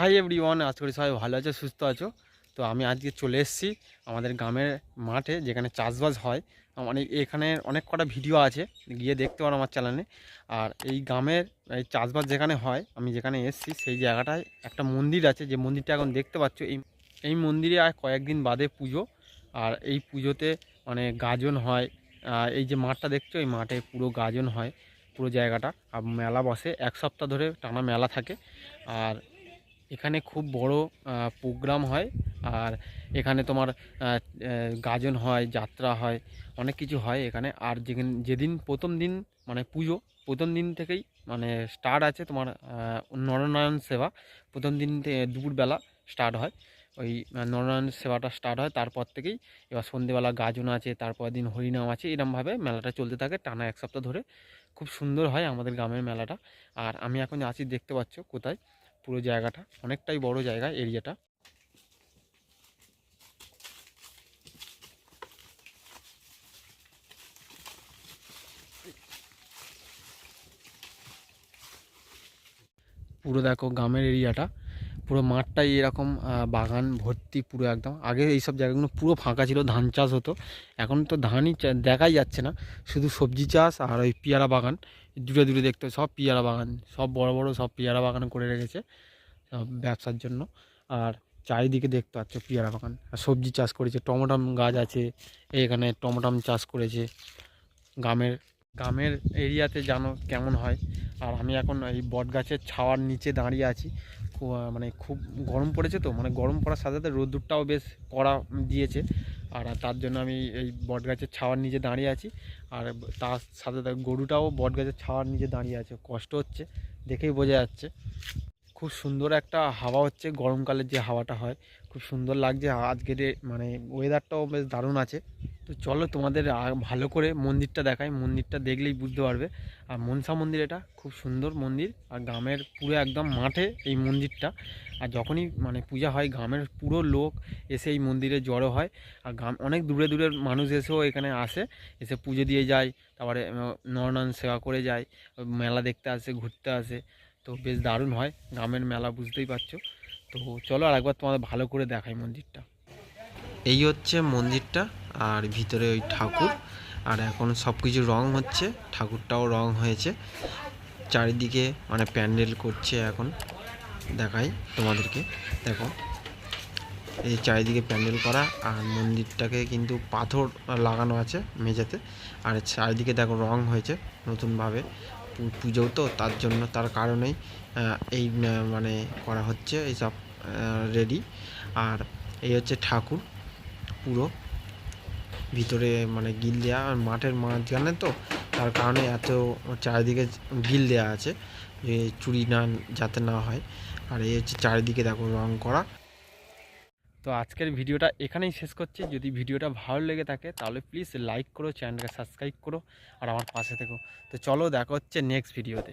Hi everyone আজ করি সবাই ভালো আছো, সুস্থ আছো? তো আমি আজকে চলে এসেছি আমাদের গ্রামের মাঠে, যেখানে চাষবাস হয়। অনেক এখানে অনেক কটা ভিডিও আছে, গিয়ে দেখতে পারো আমার চ্যানেলে আর এই গ্রামের এই চাষবাস যেখানে হয়, আমি যেখানে এসেছি, সেই জায়গাটায় একটা মন্দির আছে। যে মন্দিরটা এখন দেখতে পাচ্ছ, এই এই মন্দিরে আর কয়েকদিন বাদে পুজো। আর এই পুজোতে মানে গাজন হয়। এই যে মাঠটা দেখছ, এই মাঠে পুরো গাজন হয়, পুরো জায়গাটা। আর মেলা বসে, এক সপ্তাহ ধরে টানা মেলা থাকে। আর এখানে খুব বড় প্রোগ্রাম হয়। আর এখানে তোমার গাজন হয়, যাত্রা হয়, অনেক কিছু হয় এখানে। আর যেখানে, যেদিন প্রথম দিন মানে পুজো, প্রথম দিন থেকেই মানে স্টার্ট আছে তোমার নরনারায়ণ সেবা। প্রথম দিন থেকে দুপুরবেলা স্টার্ট হয়। ওই নরনারায়ণ সেবাটা স্টার্ট হয়। তারপর থেকেই এবার সন্ধেবেলা গাজন আছে তারপর দিন হরিনাম আছে। এরমভাবে মেলাটা চলতে থাকে টানা এক সপ্তাহ ধরে। খুব সুন্দর হয় আমাদের গ্রামের মেলাটা। আর আমি এখন আছি, দেখতে পাচ্ছ কোথায়? পুরো জায়গাটা অনেকটাই বড় জায়গা এরিয়াটা। পুরো দেখো গ্রামের এরিয়াটা। পুরো মাঠটাই এরকম বাগান ভর্তি পুরো একদম। আগে এইসব জায়গাগুলো পুরো ফাঁকা ছিল, ধান চাষ হতো। এখন তো ধানই দেখাই যাচ্ছে না। শুধু সবজি চাষ আর ওই পিয়ারা বাগান। দূরে দূরে দেখতে সব পিয়ারা বাগান। সব বড় বড় সব পেয়ারা বাগান করে রেখেছে ব্যবসার জন্য। আর চারিদিকে দেখতে পাচ্ছ পিয়ারা বাগান। আর সবজি চাষ করেছে, টমেটাম গাছ আছে, এখানে টমেটাম চাষ করেছে। গ্রামের গ্রামের এরিয়াতে জানো কেমন হয়। আর আমি এখন এই বট গাছের ছাওয়ার নিচে দাঁড়িয়ে আছি। মানে খুব গরম পড়েছে তো মানে গরম পড়ার সাথে সাথে রোদ্দুরটাও বেশ কড়া দিয়েছে। আর তার জন্য আমি এই বট গাছের ছাওয়ার নিচে দাঁড়িয়ে আছি। আর তার সাথে সাথে গরুটাও বট গাছের ছাওয়ার নিচে দাঁড়িয়ে আছে। কষ্ট হচ্ছে, দেখেই বোঝা যাচ্ছে। খুব সুন্দর একটা হাওয়া হচ্ছে গরমকালের যে হাওয়াটা হয়। খুব সুন্দর লাগছে আজকের মানে ওয়েদারটাও বেশ দারুণ আছে। তো চলো তোমাদের ভালো করে মন্দিরটা দেখাই, মন্দিরটা দেখলেই বুঝতে পারবে। আর মনসা মন্দির এটা, খুব সুন্দর মন্দির। আর গ্রামের পুরো একদম মাঠে এই মন্দিরটা। আর যখনই মানে পূজা হয়, গ্রামের পুরো লোক এসে এই মন্দিরে জড়ো হয়। আর গ্রাম, অনেক দূরে দূরের মানুষ এসেও এখানে আসে। এসে পুজো দিয়ে যায়, তারপরে নরনারায়ণ সেবা করে যায়, মেলা দেখতে আসে, ঘুরতে আসে। তো বেশ দারুণ হয়। গ্রামের মেলা বুঝতেই পারছ। তো চলো আর একবার তোমাদের ভালো করে দেখাই মন্দিরটা। এই হচ্ছে মন্দিরটা আর ভিতরে ওই ঠাকুর। আর এখন সব কিছু রং হচ্ছে, ঠাকুরটাও রং হয়েছে। চারিদিকে মানে প্যান্ডেল করছে এখন। দেখাই তোমাদেরকে। দেখো, এই চারিদিকে প্যান্ডেল করা আর মন্দিরটাকে কিন্তু পাথর লাগানো আছে মেঝেতে। আর চারিদিকে দেখো রং হয়েছে নতুনভাবে। পুজো তো তার জন্য তার কারণেই এই মানে করা হচ্ছে এইসব রেডি আর এই হচ্ছে ঠাকুর, পুরো। ভিতরে মানে গিল দেওয়া আর মাঠের মাঝখানে তো তার কারণে এত চারিদিকে গিল দেওয়া আছে, যে চুরি না, যাতে না হয়। আর এই হচ্ছে চারিদিকে দেখো রং করা। তো আজকের ভিডিওটা এখানেই শেষ করছি। যদি ভিডিওটা ভালো লেগে থাকে, তাহলে প্লিজ লাইক করো চ্যানেলকে সাবস্ক্রাইব করো, আর আমার পাশে থেকো। তো চলো দেখা হচ্ছে নেক্সট ভিডিওতে